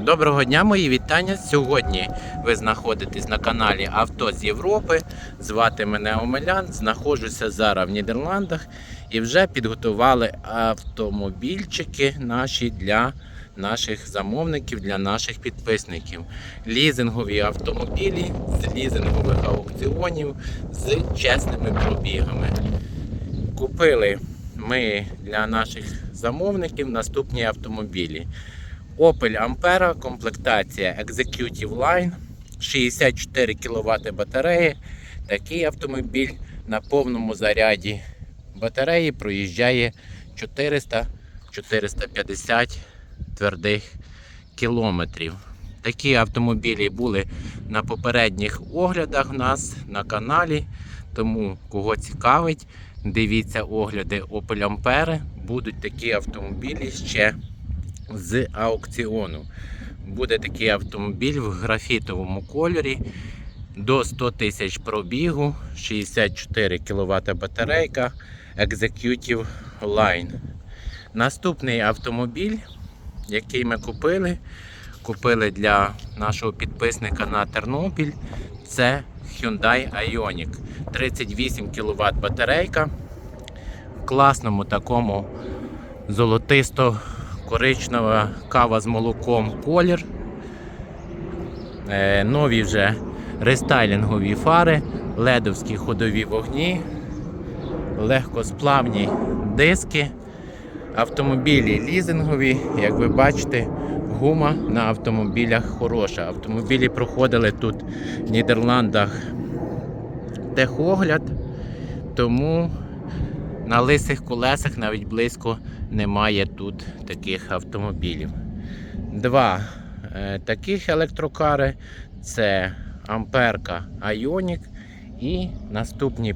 Доброго дня, мої вітання. Сьогодні ви знаходитесь на каналі Авто з Європи. Звати мене Омелян. Знаходжуся зараз в Нідерландах і вже підготували автомобільчики наші для наших замовників, для наших підписників. Лізингові автомобілі з лізингових аукціонів з чесними пробігами. Купили ми для наших замовників наступні автомобілі. Opel Ampera, комплектація Executive Line, 64 кВт батареї. Такий автомобіль на повному заряді батареї проїжджає 400-450 твердих кілометрів. Такі автомобілі були на попередніх оглядах у нас на каналі. Тому кого цікавить, дивіться огляди Opel Ampera. Будуть такі автомобілі ще з аукціону. Буде такий автомобіль в графітовому кольорі до 100 тисяч пробігу, 64 кВт батарейка Executive Line. Наступний автомобіль, який ми купили, купили для нашого підписника на Тернопіль, це Hyundai Ioniq. 38 кВт батарейка в класному такому золотисто коричнева кава з молоком колір. Е, нові вже рестайлінгові фари, ледовські ходові вогні, легкосплавні диски, автомобілі лізингові, як ви бачите, гума на автомобілях хороша. Автомобілі проходили тут в Нідерландах техогляд, тому на лисих колесах навіть близько немає тут таких автомобілів. Два е, таких електрокари це Амперка Ioniq і наступні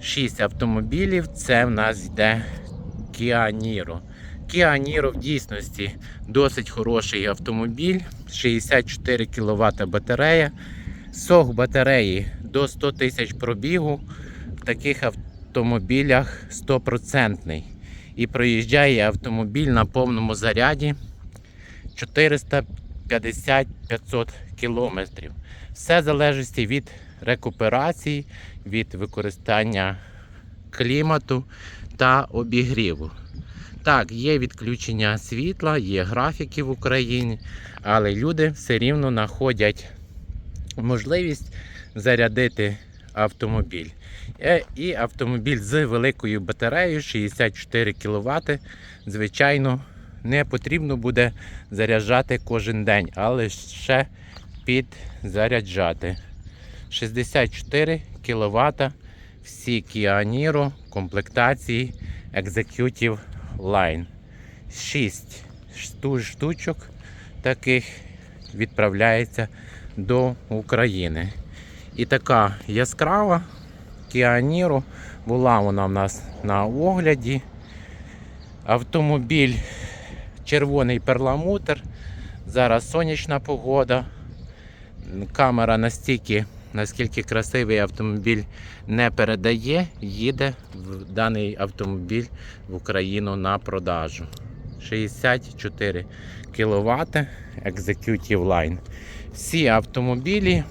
6 автомобілів це в нас йде Kia Niro. Kia Niro в дійсності досить хороший автомобіль, 64 кВт батарея. Сох батареї до 100 тисяч пробігу. В таких автомобілях 100% і проїжджає автомобіль на повному заряді 450-500 кілометрів. Все залежить від рекуперації, від використання клімату та обігріву. Так, є відключення світла, є графіки в Україні, але люди все рівно знаходять можливість зарядити автомобіль. Е, І автомобіль з великою батареєю 64 кВт. Звичайно, не потрібно буде заряджати кожен день, але ще підзаряджати. 64 кВт. Всі Kia Niro комплектації Executive Line. 6 штучок таких відправляється до України. І така яскрава Niro. Була вона в нас на огляді. Автомобіль червоний перламутр. Зараз сонячна погода. Камера настільки, наскільки красивий автомобіль не передає, їде в даний автомобіль в Україну на продажу. 64 кВт Executive Line. Всі автомобілі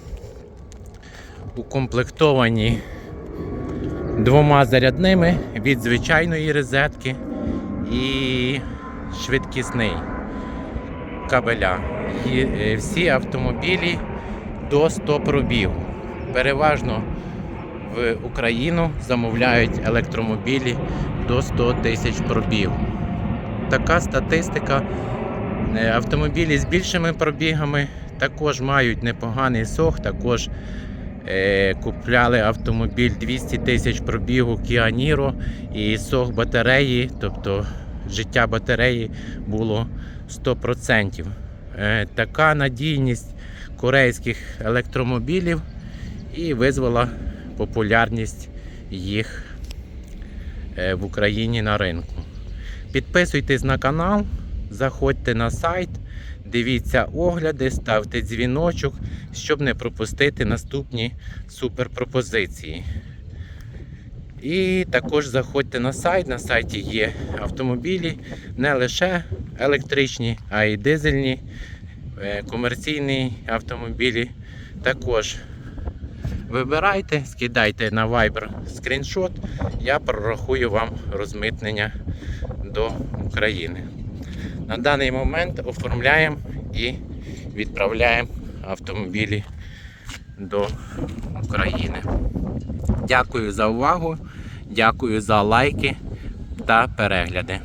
укомплектовані двома зарядними від звичайної розетки і швидкісний кабеля. І е, всі автомобілі до 100 пробігу. Переважно в Україну замовляють електромобілі до 100 тисяч пробігу. Така статистика. Е, Автомобілі з більшими пробігами також мають непоганий сох, також купляли автомобіль 200 тисяч пробігу Kia Niro і сох батареї, тобто життя батареї було 100%. Е, така надійність корейських електромобілів і визвала популярність їх е, в Україні на ринку. Підписуйтесь на канал, заходьте на сайт, дивіться огляди, ставте дзвіночок, щоб не пропустити наступні суперпропозиції. І також заходьте на сайт. На сайті є автомобілі не лише електричні, а й дизельні Е, Комерційні автомобілі також вибирайте, скидайте на Viber скріншот, я прорахую вам розмитнення до України. На даний момент оформляємо і відправляємо автомобілі до України. Дякую за увагу, дякую за лайки та перегляди.